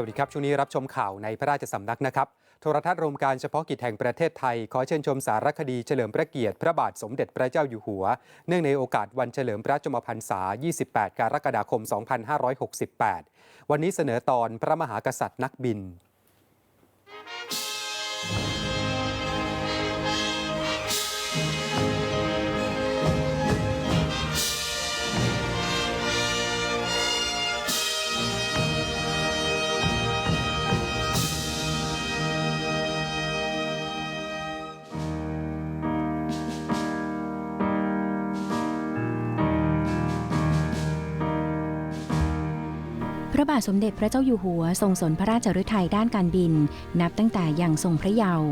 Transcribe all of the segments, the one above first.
วัสดีครับ ช่วงนี้รับชมข่าวในพระราชสำนักนะครับ โทรทัศน์รวมการเฉพาะกิจแห่งประเทศไทย ขอเชิญชมสารคดีเฉลิมพระเกียรติพระบาทสมเด็จพระเจ้าอยู่หัว เนื่องในโอกาสวันเฉลิมพระชมพรรษา 28 กรกฎาคม 2568 วันนี้เสนอตอนพระมหากษัตริย์นักบิน ระบาทสมเด็จพระเจ้าอยู่หัวทรงสนพระราชฤทัยด้านการบิน นับตั้งแต่ยังทรงพระเยาว์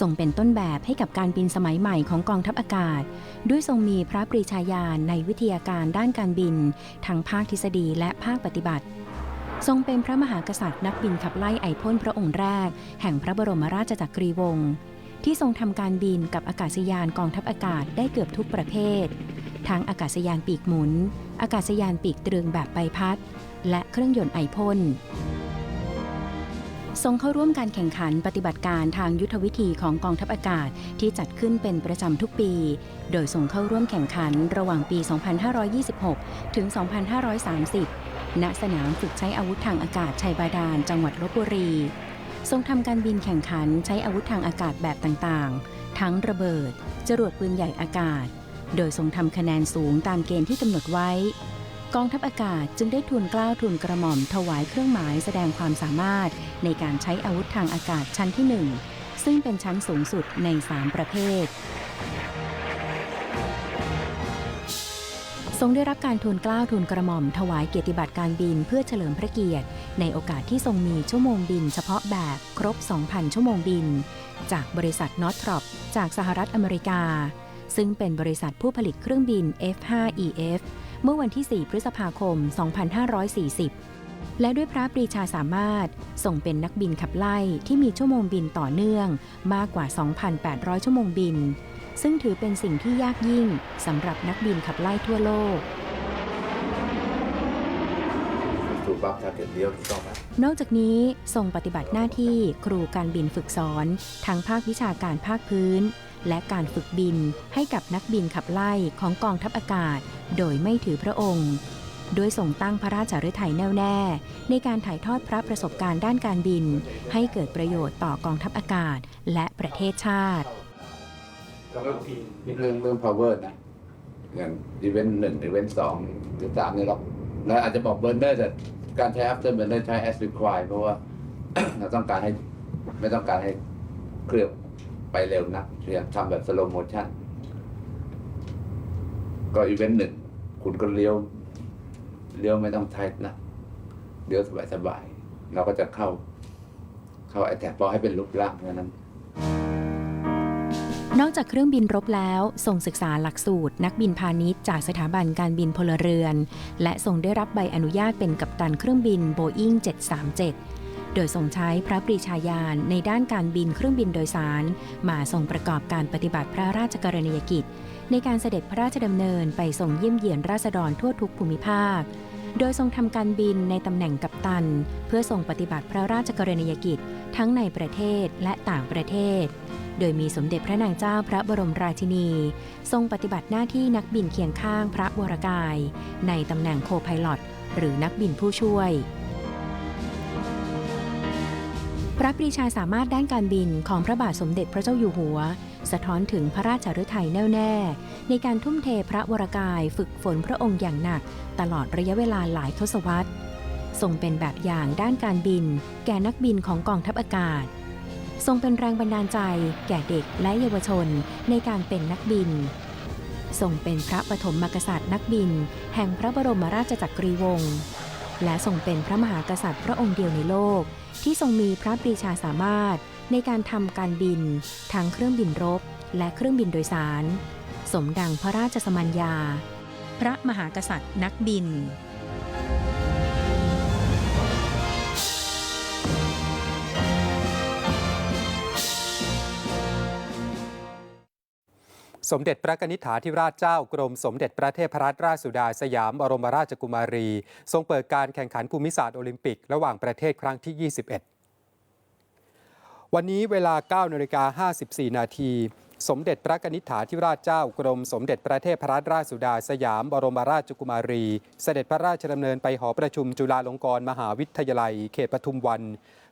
ทรงเป็นต้นแบบให้กับการบินสมัยใหม่ของกองทัพอากาศ ด้วยทรงมีพระปรีชาญาณในวิทยาการด้านการบิน ทั้งภาคทฤษฎีและภาคปฏิบัติ ทรงเป็นพระมหากษัตริย์นักบินขับไล่ไอพ่นพระองค์แรก แห่งพระบรมราชจักรีวงศ์ที่ทรงทำการบินกับอากาศยานกองทัพอากาศได้เกือบทุกประเภท ทั้งอากาศยานปีกหมุน อากาศยานปีกตรึงแบบใบพัด และเครื่องยนต์ไอพ่นทรงเข้าร่วมการแข่งขันปฏิบัติการทางยุทธวิธีของกองทัพอากาศที่จัดขึ้นเป็นประจำทุกปี โดยทรงเข้าร่วมแข่งขันระหว่างปี 2526 ถึง 2530 ณ สนามฝึกใช้อาวุธทางอากาศชัยบาดาล จังหวัดลบบุรี ทรงทำการบินแข่งขันใช้อาวุธทางอากาศแบบต่างๆ ทั้งระเบิด จรวดปืนใหญ่อากาศ โดยทรงทำคะแนนสูงตามเกณฑ์ที่กำหนดไว้ กองทัพอากาศจึงได้ทูลเกล้าวทูลกระหม่อมถวายเครื่องหมายแสดงความสามารถ ในการใช้อาวุธทางอากาศชั้นที่ 1 ซึ่งเป็นชั้นสูงสุดใน 3 ประเภท ทรงได้รับการทูลกล้าวทูลกระหม่อมถวายเกียรติบัตรการบินเพื่อเฉลิมพระเกียรติ ในโอกาสที่ทรงมีชั่วโมงบินเฉพาะแบบครบ 2,000 ชั่วโมงบิน จากบริษัทนอตทรอปจากสหรัฐอเมริกา ซึ่งเป็นบริษัทผู้ผลิตเครื่องบิน F5EF เมื่อวันที่ 4 พฤษภาคม 2540 และด้วยพระปรีชาสามารถส่งเป็นนักบินขับไล่ที่มีชั่วโมงบินต่อเนื่องมากกว่า 2,800 ชั่วโมงบิน ซึ่งถือเป็นสิ่งที่ยากยิ่งสำหรับนักบินขับไล่ทั่วโลก ถูกบังทาร์เก็ตเดียวถูกต้องไหมนอกจากนี้ทรงปฏิบัติหน้าที่ครูการบินฝึกสอน ทั้งภาควิชาการภาคพื้น และการฝึกบินให้กับนักบินขับไล่ของกองทัพอากาศ โดยไม่ถือพระองค์โดยทรงตั้งพระราชฤทัยแน่วแน่ ในการถ่ายทอดพระประสบการณ์ด้านการบิน ให้เกิดประโยชน์ต่อกองทัพอากาศและประเทศชาติ เรื่องเรื่องเรื่อง power นะอย่างอีเวนต์หนึ่งอีเวนต์สองหรือสามเนี่ยหรอกแล้วอาจจะบอกเบอร์เนอร์แต่การใช้ after burner ใช้ as required เพราะว่าเราต้องการให้ไม่ต้องการให้เครื่อง ไปเร็วนักพยายามทำแบบ slow motion ก็อีเวนต์หนึ่ง คุณก็เลี้ยว เลี้ยวไม่ต้องไทท์นะเลี้ยวสบายๆเราก็จะเข้า เข้าไอแท็บพอให้เป็นรูปร่างเท่านั้น นอกจากเครื่องบินรบแล้วทรงศึกษาหลักสูตร นักบินพาณิชย์จากสถาบันการบินพลเรือน และทรงได้รับใบอนุญาตเป็นกัปตันเครื่องบินโบอิง737 โดยทรงใช้พระปรีชาญาณในด้านการบินเครื่องบินโดยสาร มาทรงประกอบการปฏิบัติพระราชกรณียกิจ ในการเสด็จพระราชดำเนินไปทรงเยี่ยมเยียนราษฎรทั่วทุกภูมิภาค โดยทรงทำการบินในตำแหน่งกัปตัน เพื่อทรงปฏิบัติพระราชกรณียกิจ ทั้งในประเทศและต่างประเทศ โดยมีสมเด็จพระนางเจ้าพระบรมราชินี ทรงปฏิบัติหน้าที่นักบินเคียงข้างพระวรกาย ในตำแหน่งโคไพลอตหรือนักบินผู้ช่วย พระปรีชาสามารถด้านการบินของพระบาทสมเด็จพระเจ้าอยู่หัว สะท้อนถึงพระราชฤทัยแน่วแน่ ในการทุ่มเทพระวรกายฝึกฝนพระองค์อย่างหนัก ตลอดระยะเวลาหลายทศวรรษทรงเป็นแบบอย่างด้านการบิน แก่นักบินของกองทัพอากาศ ทรงเป็นแรงบันดาลใจ แก่เด็กและเยาวชนในการเป็นนักบิน ทรงเป็นพระปฐมมกษัตริย์นักบิน แห่งพระบรมราชจักรีวงศ์และทรงเป็นพระมหากษัตริย์พระองค์เดียวในโลก ที่ทรงมีพระปรีชาสามารถในการทำการบินทั้งเครื่องบินรบ และเครื่องบินโดยสาร สมดังพระราชสมัญญา พระมหากษัตริย์นักบิน สมเด็จพระนิธิฐาธิราชเจ้ากรมสมเด็จพระเทพรัตนราชสุดาสยามบรมราชกุมารี ทรงเปิดการแข่งขันภูมิศาสตร์โอลิมปิก ระหว่างประเทศครั้งที่ 21 วันนี้เวลา9นาฬิกา54 นาที สมเด็จพระนิษฐาธิราชเจ้ากรมสมเด็จพระเทพรัตนราชสุดาสยามบรมราชกุมารี เสด็จพระราชดำเนินไปหอประชุมจุฬาลงกรณ์มหาวิทยาลัย เขตปทุมวัน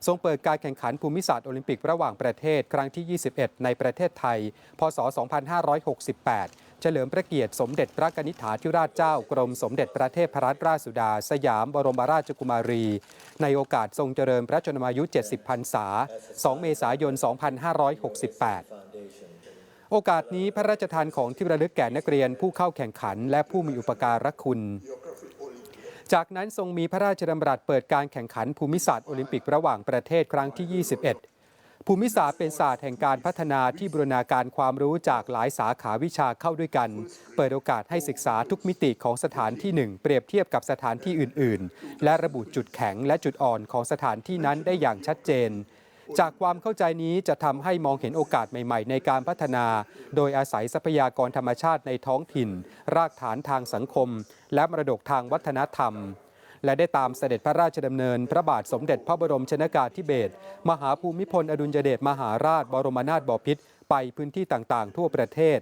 ทรงเปิดการแข่งขันภูมิศาสตร์โอลิมปิกระหว่างประเทศครั้งที่ 21 ในประเทศไทย พศ 2568 เฉลิมพระเกียรติสมเด็จพระนิษฐาธิราชเจ้ากรมสมเด็จพระเทพรัตนราชสุดาสยามบรมราชกุมารี ในโอกาสทรงเจริญพระชนมายุ 70 พรรษา 2 เมษายน 2568 โอกาสนี้พระราชทานของที่ระลึกแก่นักเรียนผู้เข้าแข่งขัน และผู้มีอุปการะคุณ จากนั้นทรงมีพระราชดำรัสเปิดการแข่งขันภูมิศาสตร์โอลิมปิกระหว่างประเทศครั้งที่ 21 ภูมิศาสตร์เป็นศาสตร์แห่งการพัฒนาที่บูรณาการความรู้จากหลายสาขาวิชาเข้าด้วยกัน เปิดโอกาสให้ศึกษาทุกมิติของสถานที่หนึ่งเปรียบเทียบกับสถานที่อื่น ๆ และระบุจุดแข็งและจุดอ่อนของสถานที่นั้นได้อย่างชัดเจน จากความเข้าใจนี้จะทำให้มองเห็นโอกาสใหม่ ๆ ในการพัฒนา โดยอาศัยทรัพยากรธรรมชาติในท้องถิ่น รากฐานทางสังคม และมรดกทางวัฒนธรรม และได้ตามเสด็จพระราชดำเนิน พระบาทสมเด็จพระบรมชนากาธิเบศรมหาภูมิพลอดุลยเดชมหาราชบรมนาถบพิตรไปพื้นที่ต่างๆ ทั่วประเทศ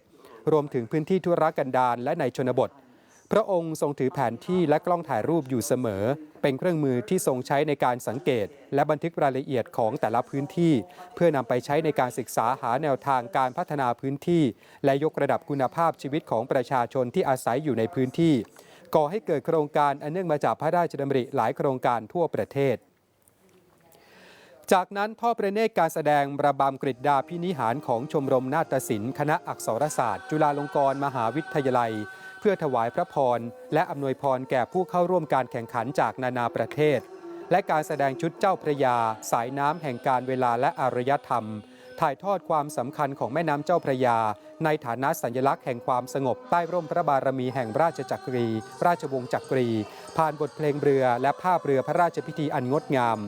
รวมถึงพื้นที่ทุรกันดารและในชนบท พระองค์ทรงถือแผนที่และกล้องถ่ายรูปอยู่เสมอ เป็นเครื่องมือที่ทรงใช้ในการสังเกต และบันทึกรายละเอียดของแต่ละพื้นที่ เพื่อนำไปใช้ในการศึกษาหาแนวทางการพัฒนาพื้นที่ และยกระดับคุณภาพชีวิตของประชาชนที่อาศัยอยู่ในพื้นที่ ก่อให้เกิดโครงการอันเนื่องมาจากพระราชดำริหลายโครงการทั่วประเทศจากนั้นพ่อประเนตรการแสดงระบำกฤษดาพินิหารของชมรมนาฏศิลป์คณะอักษรศาสตร์ จุฬาลงกรณ์มหาวิทยาลัย เพื่อถวายพระพร และอำนวยพรแก่ผู้เข้าร่วมการแข่งขันจากนานาประเทศ และการแสดงชุดเจ้าพระยา สายน้ำแห่งการเวลาและอารยธรรม ถ่ายทอดความสำคัญของแม่น้ำเจ้าพระยา ในฐานะสัญลักษณ์แห่งความสงบใต้ร่มพระบารมีแห่งราชจักรี ราชวงศ์จักรี ผ่านบทเพลงเรือและภาพเรือพระราชพิธีอันงดงาม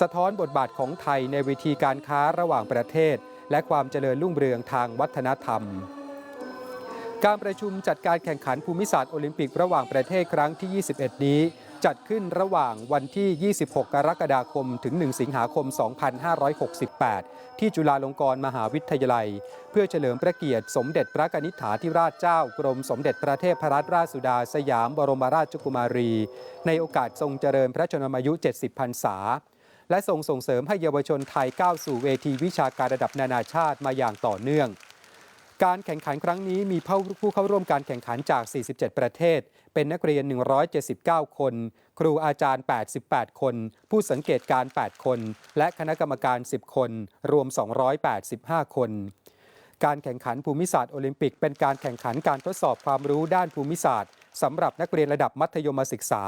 สะท้อนบทบาทของไทยในวิธีการค้าระหว่างประเทศ และความเจริญรุ่งเรืองทางวัฒนธรรม การประชุมจัดการแข่งขันภูมิศาสตร์โอลิมปิกระหว่างประเทศครั้งที่ 21 นี้ จัดขึ้นระหว่างวันที่ 26 กรกฎาคม ถึง 1 สิงหาคม 2568 ที่จุฬาลงกรณ์มหาวิทยาลัย เพื่อเฉลิมพระเกียรติสมเด็จพระกนิษฐาธิราชเจ้ากรมสมเด็จพระเทพรัตนราชสุดาสยามบรมราชกุมารี ในโอกาสทรงเจริญพระชนมายุ 70 พรรษา และทรงส่งเสริมให้เยาวชนไทยก้าวสู่เวทีวิชาการระดับนานาชาติมาอย่างต่อเนื่อง การแข่งขันครั้งนี้มีผู้เข้าร่วมการแข่งขันจาก 47 ประเทศ เป็นนักเรียน 179 คน ครูอาจารย์ 88 คน ผู้สังเกตการ 8 คน และคณะกรรมการ 10 คน รวม 285 คน การแข่งขันภูมิศาสตร์โอลิมปิก เป็นการแข่งขันการทดสอบความรู้ด้านภูมิศาสตร์สำหรับนักเรียนระดับมัธยมศึกษา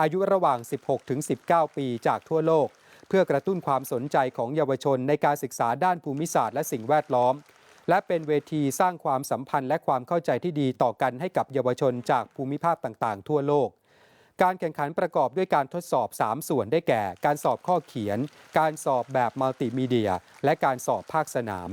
อายุระหว่าง 16-19 ปีจากทั่วโลก เพื่อกระตุ้นความสนใจของเยาวชนในการศึกษาด้านภูมิศาสตร์และสิ่งแวดล้อม และเป็นเวทีสร้างความสัมพันธ์และความเข้าใจที่ดีต่อกันให้กับเยาวชนจากภูมิภาคต่างๆ ทั่วโลก การแข่งขันประกอบด้วยการทดสอบ 3 ส่วนได้แก่ การสอบข้อเขียน การสอบแบบมัลติมีเดีย และการสอบภาคสนาม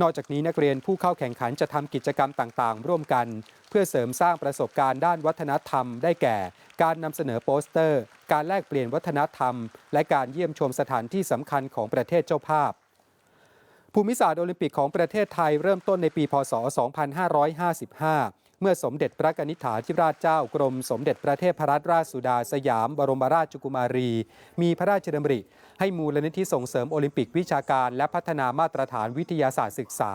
นอกจากนี้นักเรียนผู้เข้าแข่งขันจะทำกิจกรรมต่างๆ ร่วมกัน เพื่อเสริมสร้างประสบการณ์ด้านวัฒนธรรม ได้แก่ การนำเสนอโปสเตอร์ การแลกเปลี่ยนวัฒนธรรม และการเยี่ยมชมสถานที่สำคัญของประเทศเจ้าภาพ ภูมิศาสตร์โอลิมปิกของประเทศไทยเริ่มต้นในปีพศ 2555 เมื่อสมเด็จพระกนิษฐาธิราชเจ้ากรมสมเด็จพระเทพรัตนราชสุดาสยามบรมราชกุมารี มีพระราชดำริ ให้มูลนิธิส่งเสริมโอลิมปิกวิชาการ และพัฒนามาตรฐานวิทยาศาสตร์ศึกษา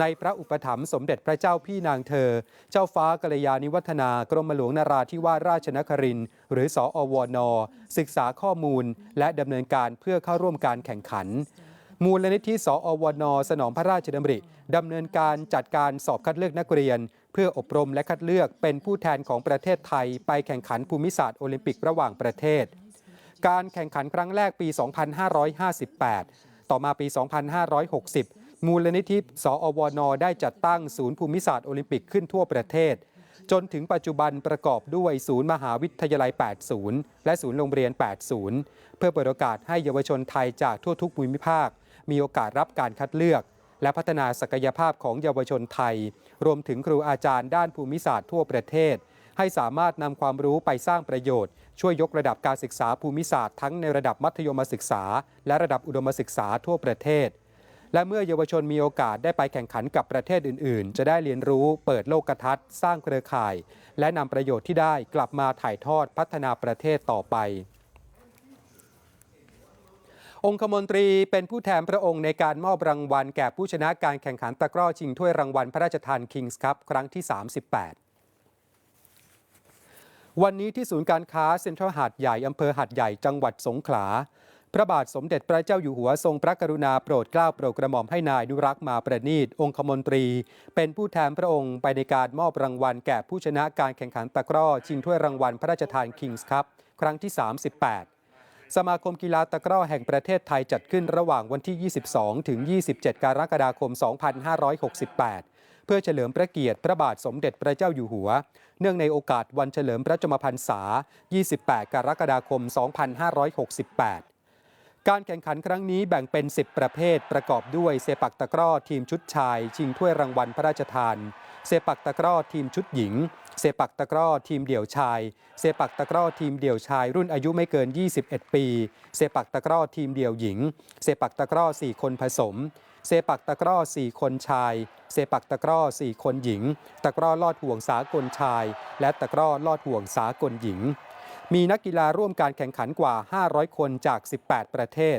ในพระอุปถัมภ์สมเด็จพระเจ้าพี่นางเธอ เจ้าฟ้ากัลยาณิวัฒนากรมหลวงนาราธิวาสราชนครินหรือสอวนศึกษาข้อมูล และดำเนินการเพื่อเข้าร่วมการแข่งขัน มูลนิธิสอวนสนองพระราชดำริดำเนินการจัดการสอบคัดเลือกนักเรียน เพื่ออบรมและคัดเลือกเป็นผู้แทนของประเทศไทย ไปแข่งขันภูมิศาสตร์โอลิมปิกระหว่างประเทศ การแข่งขันครั้งแรกปี 2558 ต่อมาปี 2560 มูลนิธิสอวนได้จัดตั้งศูนย์ภูมิศาสตร์โอลิมปิกขึ้นทั่วประเทศ จนถึงปัจจุบันประกอบด้วยศูนย์มหาวิทยาลัย 80 และศูนย์โรงเรียน 80 เพื่อเปิดโอกาสให้เยาวชนไทยจากทั่วทุกภูมิภาค มีโอกาสรับการคัดเลือก และพัฒนาศักยภาพของเยาวชนไทย รวมถึงครูอาจารย์ด้านภูมิศาสตร์ทั่วประเทศ ให้สามารถนำความรู้ไปสร้างประโยชน์ ช่วยยกระดับการศึกษาภูมิศาสตร์ทั้งในระดับมัธยมศึกษา และระดับอุดมศึกษาทั่วประเทศ และเมื่อเยาวชนมีโอกาสได้ไปแข่งขันกับประเทศอื่น ๆ จะได้เรียนรู้เปิดโลกทัศน์ สร้างเครือข่าย และนำประโยชน์ที่ได้กลับมาถ่ายทอดพัฒนาประเทศต่อไป องคมนตรีเป็นผู้แทนพระองค์ในการมอบรางวัล แก่ผู้ชนะการแข่งขันตะกร้อชิงถ้วยรางวัลพระราชทานคิงส์คัพครั้งที่ 38 วันนี้ที่ศูนย์การค้าเซ็นทรัลหาดใหญ่อำเภอหาดใหญ่จังหวัดสงขลา พระบาทสมเด็จพระเจ้าอยู่หัวทรงพระกรุณาโปรดเกล้าโปรดกระหม่อมให้นายนุรักษ์มาประณีตองคมนตรี เป็นผู้แทนพระองค์ไปในการมอบรางวัล แก่ผู้ชนะการแข่งขันตะกร้อชิงถ้วยรางวัลพระราชทานคิงส์คัพครั้งที่ 38 สมาคมกีฬาตะกร้อแห่งประเทศไทยจัดขึ้นระหว่างวันที่ 22 ถึง 27 กรกฎาคม 2568 เพื่อเฉลิมพระเกียรติพระบาทสมเด็จพระเจ้าอยู่หัว เนื่องในโอกาสวันเฉลิมพระชนมพรรษา 28 กรกฎาคม 2568 การแข่งขันครั้งนี้แบ่งเป็น 10 ประเภทประกอบด้วยเซปักตะกร้อทีมชุดชาย ชิงถ้วยรางวัลพระราชทาน เซปักตะกร้อทีมชุดหญิง เซปักตะกร้อทีมเดี่ยวชาย เซปักตะกร้อทีมเดี่ยวชาย รุ่นอายุไม่เกิน 21 ปี เซปักตะกร้อทีมเดี่ยวหญิง เซปักตะกร้อ 4 คนผสม เซปักตะกร้อ 4 คนชาย เซปักตะกร้อ 4 คนหญิง ตะกร้อลอดห่วงสากลชาย และตะกร้อลอดห่วงสากลหญิง มีนักกีฬาร่วมการแข่งขันกว่า 500 คนจาก 18 ประเทศ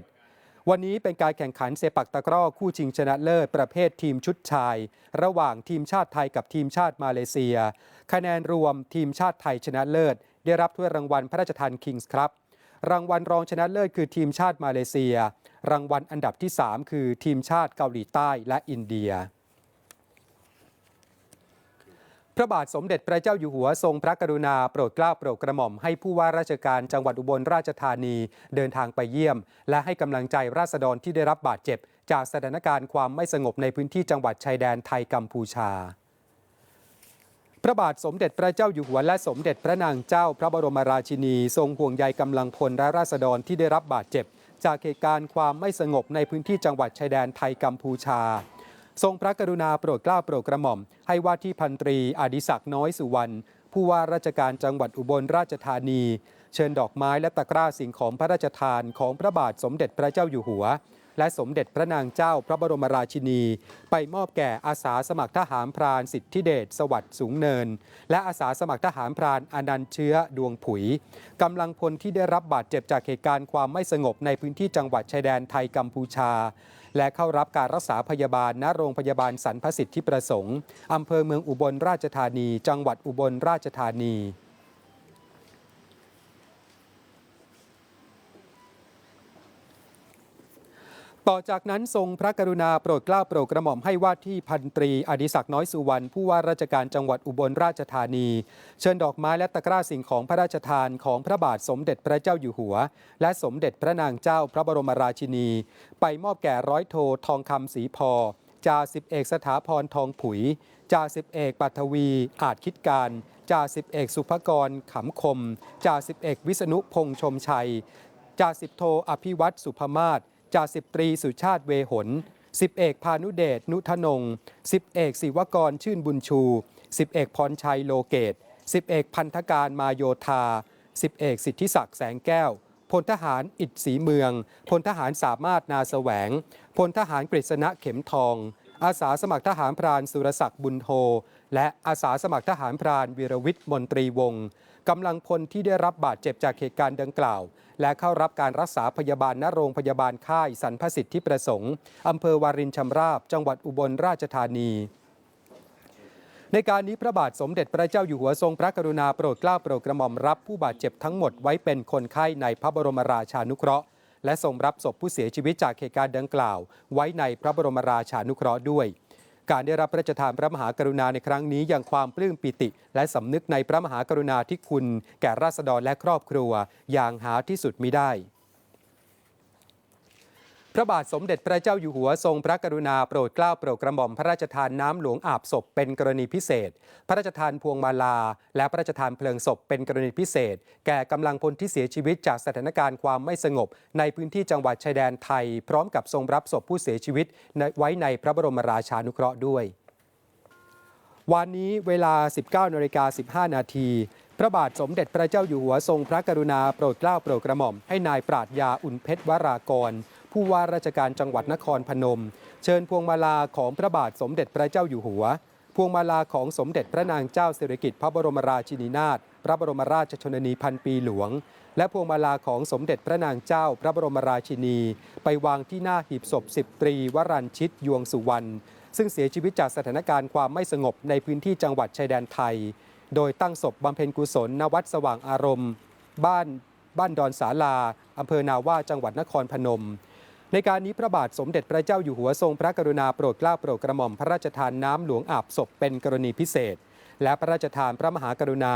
วันนี้เป็นการแข่งขันเซปักตะกร้อคู่ชิงชนะเลิศประเภททีมชุดชาย ระหว่างทีมชาติไทยกับทีมชาติมาเลเซีย คะแนนรวมทีมชาติไทยชนะเลิศ ได้รับถ้วยรางวัลพระราชทานคิงส์ครับรางวัลรองชนะเลิศคือทีมชาติมาเลเซีย รางวัลอันดับที่ 3 คือทีมชาติเกาหลีใต้และอินเดีย พระบาทสมเด็จพระเจ้าอยู่หัวทรงพระกรุณาโปรดเกล้าโปรดกระหม่อมให้ผู้ว่าราชการจังหวัดอุบลราชธานีเดินทางไปเยี่ยม และให้กำลังใจราษฎรที่ได้รับบาดเจ็บ จากสถานการณ์ความไม่สงบในพื้นที่จังหวัดชายแดนไทยกัมพูชา พระบาทสมเด็จพระเจ้าอยู่หัวและสมเด็จพระนางเจ้าพระบรมราชินี ทรงห่วงใยกำลังพลและราษฎรที่ได้รับบาดเจ็บ จากเหตุการณ์ความไม่สงบในพื้นที่จังหวัดชายแดนไทยกัมพูชา ทรงพระกรุณาโปรดเกล้าโปรดกระหม่อม ให้ว่าที่พันตรีอดิศักดิ์น้อยสุวรรณผู้ว่าราชการจังหวัดอุบลราชธานี เชิญดอกไม้และตะกร้าสิ่งของพระราชทานของพระบาทสมเด็จพระเจ้าอยู่หัว และสมเด็จพระนางเจ้าพระบรมราชินี ไปมอบแก่อาสาสมัครทหารพรานสิทธิเดชสวัสดิ์สูงเนิน และอาสาสมัครทหารพรานอนันต์เชื้อดวงผุยกำลังพลที่ได้รับบาดเจ็บจากเหตุการณ์ความไม่สงบในพื้นที่จังหวัดชายแดนไทยกัมพูชา และเข้ารับการรักษาพยาบาลณโรงพยาบาลสรรพสิทธิประสงค์อำเภอเมืองอุบลราชธานี จังหวัดอุบลราชธานี ต่อจากนั้นทรงพระกรุณาโปรดเกล้าโปรดกระหม่อมให้ว่าที่พันตรีอดิศักดิ์น้อยสุวรรณผู้ว่าราชการจังหวัดอุบลราชธานี เชิญดอกไม้และตะกร้าสิ่งของพระราชทานของพระบาทสมเด็จพระเจ้าอยู่หัว และสมเด็จพระนางเจ้าพระบรมราชินี ไปมอบแก่ร้อยโททองคำศรีพอจ่าสิบเอกสถาพรทองผุยจ่าสิบเอกปัทวี อาจคิดการจ่าสิบเอกสุภกรขำคมจ่าสิบเอกวิษณุพงษ์ชมชัยจ่าสิบโทอภิวัตสุภมาศ จ่าสิบตรีสุชาติเวหนสิบเอกพานุเดชนุทนงสิบเอกศิวกรชื่นบุญชูสิบเอกพรชัยโลเกตสิบเอกพันธการมาโยธาสิบเอกสิทธิศักดิ์แสงแก้วพลทหารอิดศรีเมืองพลทหารสามารถนาแสวงพลทหารกฤษณะเข็มทอง อาสาสมัครทหารพรานสุรศักดิ์บุญโทและอาสาสมัครทหารพรานวีรวิทย์มนตรีวงศ์กำลังพลที่ได้รับบาดเจ็บจากเหตุการณ์ดังกล่าว และเข้ารับการรักษาพยาบาลณโรงพยาบาลค่ายสันพสิทธิประสงค์อำเภอวารินชำราบ จังหวัดอุบลราชธานีในการนี้พระบาทสมเด็จพระเจ้าอยู่หัวทรงพระกรุณาโปรดเกล้าโปรดกระหม่อมรับผู้บาดเจ็บทั้งหมดไว้เป็นคนไข้ในพระบรมราชานุเคราะห์ และทรงรับศพผู้เสียชีวิตจากเหตุการณ์ดังกล่าว ไว้ในพระบรมราชานุเคราะห์ด้วย การได้รับพระราชทานพระมหากรุณาในครั้งนี้ยังความปลื้มปิติ และสำนึกในพระมหากรุณาธิคุณ แก่ราษฎรและครอบครัว อย่างหาที่สุดมิได้ พระบาทสมเด็จพระเจ้าอยู่หัวทรงพระกรุณาโปรดเกล้าโปรดกระหม่อมพระราชทานน้ำหลวงอาบศพเป็นกรณีพิเศษ พระราชทานพวงมาลา และพระราชทานเพลิงศพเป็นกรณีพิเศษ แก่กำลังพลที่เสียชีวิตจากสถานการณ์ความไม่สงบ ในพื้นที่จังหวัดชายแดนไทย พร้อมกับทรงรับศพผู้เสียชีวิตไว้ในพระบรมราชานุเคราะห์ด้วย วันนี้เวลา 19นาฬิกา15 นาทีพระบาทสมเด็จพระเจ้าอยู่หัวทรงพระกรุณาโปรดเกล้าโปรดกระหม่อมให้นายปราดยาอุ่นเพชรวรากร ผู้ว่าราชการจังหวัดนครพนม เชิญพวงมาลาของพระบาทสมเด็จพระเจ้าอยู่หัว พวงมาลาของสมเด็จพระนางเจ้าสิริกิติ์พระบรมราชินีนาถพระบรมราชชนนีพันปีหลวง และพวงมาลาของสมเด็จพระนางเจ้าพระบรมราชินี ไปวางที่หน้าหีบศพสิบตรี วรัญชิตยวงสุวรรณซึ่งเสียชีวิตจากสถานการณ์ความไม่สงบในพื้นที่จังหวัดชายแดนไทย โดยตั้งศพบำเพ็ญกุศลณวัดสว่างอารมณ์ บ้านบ้านดอนสาลาอำเภอนาว่าจังหวัดนครพนม ในการนี้พระบาทสมเด็จพระเจ้าอยู่หัวทรงพระกรุณาโปรดเกล้าโปรดกระหม่อมพระราชทานน้ำหลวงอาบศพเป็นกรณีพิเศษ และพระราชทานพระมหากรุณา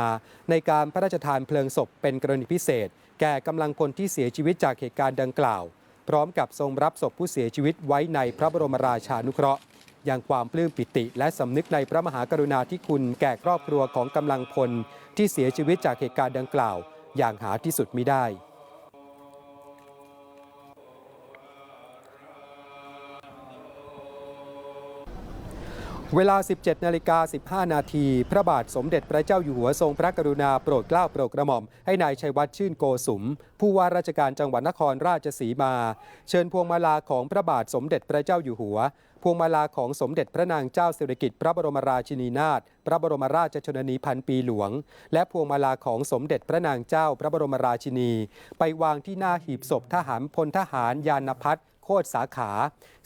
ในการพระราชทานเพลิงศพเป็นกรณีพิเศษ แก่กำลังพลที่เสียชีวิตจากเหตุการณ์ดังกล่าว พร้อมกับทรงรับศพผู้เสียชีวิตไว้ในพระบรมราชานุเคราะห์อย่างความปลื้มปิติ และสำนึกในพระมหากรุณาธิคุณแก่ครอบครัวของกำลังพลที่เสียชีวิตจากเหตุการณ์ดังกล่าว อย่างหาที่สุดมิได้ เวลา 17 นาฬิกา 15 นาที พระบาทสมเด็จพระเจ้าอยู่หัวทรงพระกรุณาโปรดเกล้าโปรดกระหม่อม ให้นายชัยวัฒน์ชื่นโกสุม ผู้ว่าราชการจังหวัดนครราชสีมา เชิญพวงมาลาของพระบาทสมเด็จพระเจ้าอยู่หัว พวงมาลาของสมเด็จพระนางเจ้าสิริกิติ์พระบรมราชินีนาถ พระบรมราชชนนีพันปีหลวง และพวงมาลาของสมเด็จพระนางเจ้าพระบรมราชินี ไปวางที่หน้าหีบศพทหารพลทหารยานพัฒน์ คตรสาขา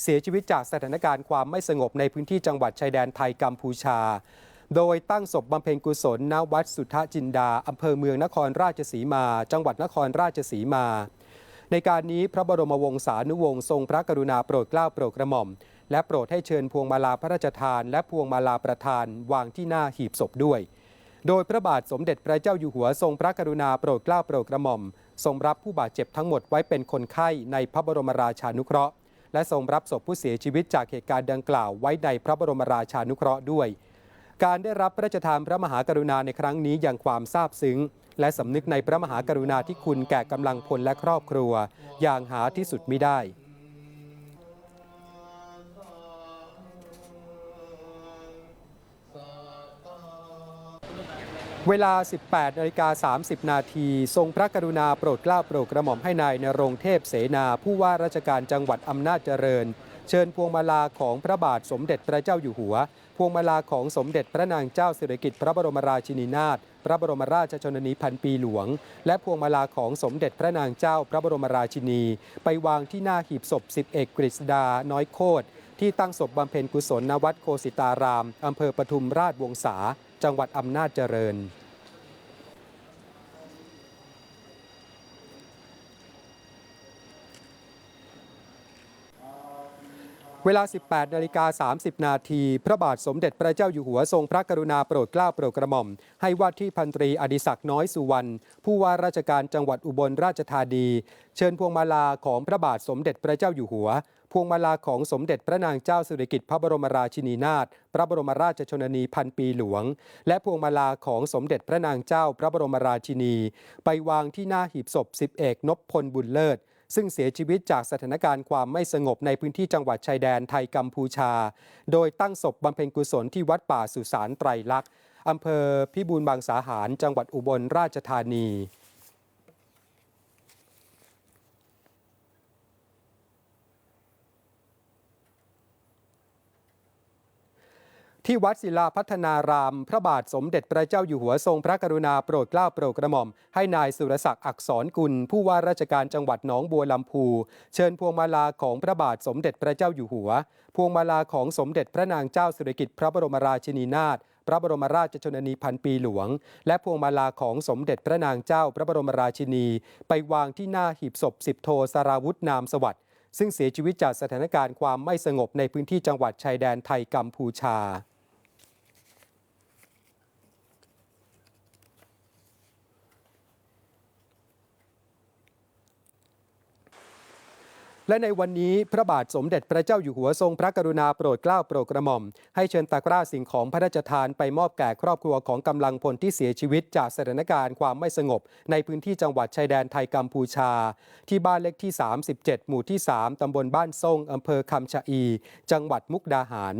เสียชีวิตจากสถานการณ์ความไม่สงบในพื้นที่จังหวัดชายแดนไทยกัมพูชา โดยตั้งศพบำเพ็ญกุศลณวัดสุทธจินดาอำเภอเมืองนครราชสีมา จังหวัดนครราชสีมา ในการนี้พระบรมวงศานุวงศ์ทรงพระกรุณาโปรดเกล้าโปรดกระหม่อม และโปรดให้เชิญพวงมาลาพระราชทาน และพวงมาลาประธานวางที่หน้าหีบศพด้วย โดยพระบาทสมเด็จพระเจ้าอยู่หัวทรงพระกรุณาโปรดเกล้าโปรดกระหม่อม ทรงรับผู้บาดเจ็บทั้งหมดไว้เป็นคนไข้ในพระบรมราชานุเคราะห์ และทรงรับศพผู้เสียชีวิตจากเหตุการณ์ดังกล่าวไว้ในพระบรมราชานุเคราะห์ด้วย การได้รับพระราชทานพระมหากรุณาในครั้งนี้อย่างความซาบซึ้ง และสำนึกในพระมหากรุณาที่คุณแก่กำลังพลและครอบครัว อย่างหาที่สุดมิได้ เวลา 18นาฬิกา30 นาที ทรงพระกรุณาโปรดเกล้าโปรดกระหม่อมให้นายนรงเทพเสนา ผู้ว่าราชการจังหวัดอำนาจเจริญ เชิญพวงมาลาของพระบาทสมเด็จพระเจ้าอยู่หัว พวงมาลาของสมเด็จพระนางเจ้าสิริกิติ์พระบรมราชินีนาถพระบรมราชชนนีพันปีหลวง และพวงมาลาของสมเด็จพระนางเจ้าพระบรมราชินี ไปวางที่หน้าหีบศพสิบเอกกฤษดาน้อยโคตร ที่ตั้งศพบำเพ็ญกุศลณวัดโคสิตาราม อำเภอปทุมราชวงศา จังหวัดอำนาจเจริญ เวลา 18 นาฬิกา 30 นาที พระบาทสมเด็จพระเจ้าอยู่หัวทรงพระกรุณาโปรดเกล้าโปรดกระหม่อม ให้ว่าที่พันตรีอดิศักดิ์น้อยสุวรรณ ผู้ว่าราชการจังหวัดอุบลราชธานี เชิญพวงมาลาของพระบาทสมเด็จพระเจ้าอยู่หัว พวงมาลาของสมเด็จพระนางเจ้าสิริกิติ์พระบรมราชินีนาถพระบรมราชชนนีพันปีหลวง และพวงมาลาของสมเด็จพระนางเจ้าพระบรมราชินี ไปวางที่หน้าหีบศพสิบเอกนพพลบุญเลิศซึ่งเสียชีวิตจากสถานการณ์ความไม่สงบในพื้นที่จังหวัดชายแดนไทยกัมพูชา โดยตั้งศพบำเพ็ญกุศลที่วัดป่าสุสานไตรลักษณ์อำเภอพิบูลบางสาหาร จังหวัดอุบลราชธานี ที่วัดศิลาพัฒนาราม พระบาทสมเด็จพระเจ้าอยู่หัวทรงพระกรุณาโปรดเกล้าโปรดกระหม่อม ให้นายสุรศักดิ์อักษรกุล ผู้ว่าราชการจังหวัดหนองบัวลำพู เชิญพวงมาลาของพระบาทสมเด็จพระเจ้าอยู่หัว พวงมาลาของสมเด็จพระนางเจ้าสิริกิติ์พระบรมราชินีนาถพระบรมราชชนนีพันปีหลวง และพวงมาลาของสมเด็จพระนางเจ้าพระบรมราชินี ไปวางที่หน้าหีบศพสิบโทสราวุธนามสวัสดิ์ซึ่งเสียชีวิตจากสถานการณ์ความไม่สงบในพื้นที่จังหวัดชายแดนไทยกัมพูชา และในวันนี้พระบาทสมเด็จพระเจ้าอยู่หัวทรงพระกรุณาโปรดเกล้าโปรดกระหม่อม ให้เชิญตะกร้าสิ่งของพระราชทานไปมอบแก่ครอบครัวของกำลังพลที่เสียชีวิตจากสถานการณ์ความไม่สงบ ในพื้นที่จังหวัดชายแดนไทยกัมพูชา ที่บ้านเลขที่ 37 หมู่ที่ 3 ตำบลบ้านทรงอำเภอคำชะอี จังหวัดมุกดาหาร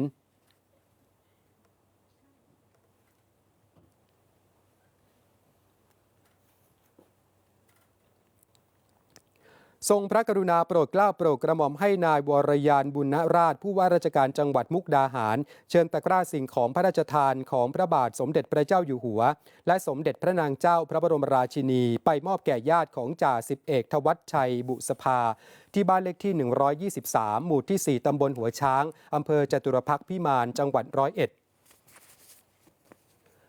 ทรงพระกรุณาโปรดเกล้าโปรดกระหม่อมให้นายวรยานบุญนราช ผู้ว่าราชการจังหวัดมุกดาหาร เชิญตะกร้าสิ่งของพระราชทานของพระบาทสมเด็จพระเจ้าอยู่หัว และสมเด็จพระนางเจ้าพระบรมราชินี ไปมอบแก่ญาติของจ่าสิบเอกทวัชชัยบุษภา ที่บ้านเลขที่ 123 หมู่ที่ 4 ตำบลหัวช้าง อำเภอจตุรพักษ์พิมาน จังหวัดร้อยเอ็ด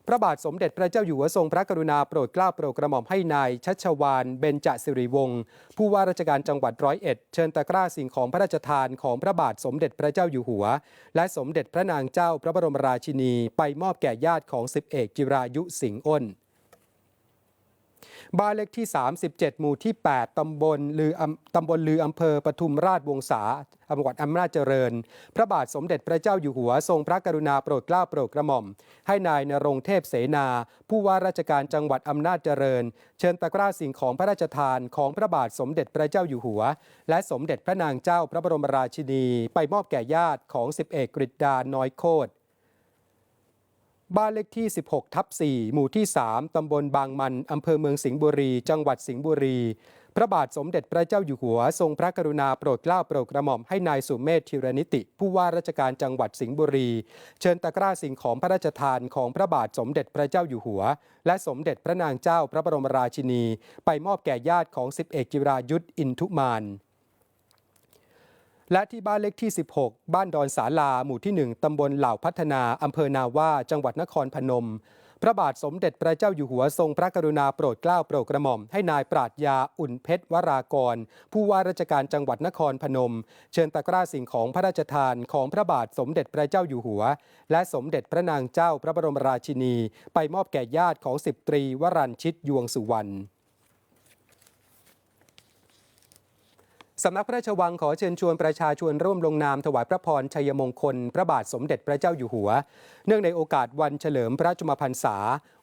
พระบาทสมเด็จพระเจ้าอยู่หัวทรงพระกรุณาโปรดเกล้าโปรดกระหม่อมให้นายชัชวานเบญจสิริวงศ์ผู้ว่าราชการจังหวัดร้อยเอ็ดเชิญตะกร้าสิ่งของพระราชทานของพระบาทสมเด็จพระเจ้าอยู่หัว และสมเด็จพระนางเจ้าพระบรมราชินี ไปมอบแก่ญาติของสิบเอกจิรายุสิงห์อ้น บ้านเลขที่ 37 หมู่ที่ 8 ตำบลลือตำบลลืออำเภอปทุมราชวงศาจังหวัดอำนาจเจริญ พระบาทสมเด็จพระเจ้าอยู่หัวทรงพระกรุณาโปรดเกล้าโปรดกระหม่อม ให้นายนรงเทพเสนา ผู้ว่าราชการจังหวัดอำนาจเจริญ เชิญตะกร้าสิ่งของพระราชทานของพระบาทสมเด็จพระเจ้าอยู่หัว และสมเด็จพระนางเจ้าพระบรมราชินี ไปมอบแก่ญาติของสิบเอกกฤษดาน้อยโคตร บ้านเลขที่ 16 ทับ 4 หมู่ที่ 3 ตำบลบางมัน อำเภอเมืองสิงห์บุรี จังหวัดสิงห์บุรี พระบาทสมเด็จพระเจ้าอยู่หัว ทรงพระกรุณาโปรดเกล้าโปรดกระหม่อมให้นายสุเมธธีรนิติ ผู้ว่าราชการจังหวัดสิงห์บุรี เชิญตะกร้าสิ่งของพระราชทานของพระบาทสมเด็จพระเจ้าอยู่หัว และสมเด็จพระนางเจ้าพระบรมราชินี ไปมอบแก่ญาติของสิบเอกจิรายุทธอินทุมาน และที่บ้านเลขที่ 16 บ้านดอนสาลาหมู่ที่ 1 ตำบลเหล่าพัฒนา อำเภอนาว่า จังหวัดนครพนม พระบาทสมเด็จพระเจ้าอยู่หัวทรงพระกรุณาโปรดเกล้าโปรดกระหม่อม ให้นายปราดยาอุ่นเพชรวรากร ผู้ว่าราชการจังหวัดนครพนม เชิญตะกร้าสิ่งของพระราชทานของพระบาทสมเด็จพระเจ้าอยู่หัว และสมเด็จพระนางเจ้าพระบรมราชินี ไปมอบแก่ญาติของสิบตรีวรัญชิตยวงสุวรรณ สำนักพระราชวังขอเชิญชวนประชาชนร่วมลงนามถวายพระพรชัยมงคล พระบาทสมเด็จพระเจ้าอยู่หัว เนื่องในโอกาสวันเฉลิมพระชนมพรรษา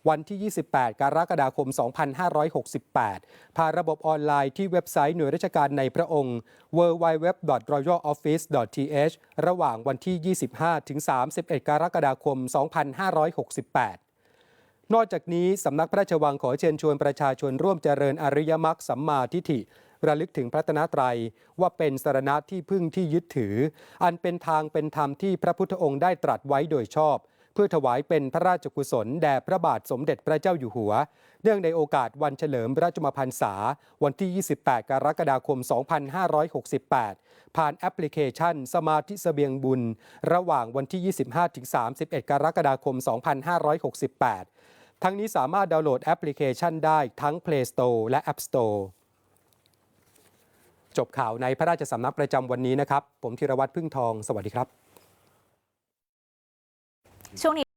วันที่ 28 กรกฎาคม 2568 ผ่านระบบออนไลน์ที่เว็บไซต์หน่วยราชการในพระองค์ www.royaloffice.th ระหว่างวันที่ 25ถึง31 กรกฎาคม 2568นอกจากนี้ สำนักพระราชวังขอเชิญชวนประชาชนร่วมเจริญอริยมรรคสัมมาทิฏฐิ ระลึกถึงพระตนตรัยว่าเป็นสารณะที่พึ่งที่ยึดถือ อันเป็นทางเป็นธรรมที่พระพุทธองค์ได้ตรัสไว้โดยชอบ เพื่อถวายเป็นพระราชกุศลแด่พระบาทสมเด็จพระเจ้าอยู่หัว เนื่องในโอกาสวันเฉลิมพระชมพรรษา วันที่ 28 กรกฎาคม 2568 ผ่านแอปพลิเคชัน สมาธิเสบียงบุญ ระหว่างวันที่ 25-31 กรกฎาคม 2568ทั้งนี้สามารถดาวน์โหลดแอปพลิเคชันได้ทั้ง Play Store และ App Store จบข่าวในพระราชสำนักประจำวันนี้นะครับ ผมธีรวัตรพึ่งทอง สวัสดีครับ ช่วงนี้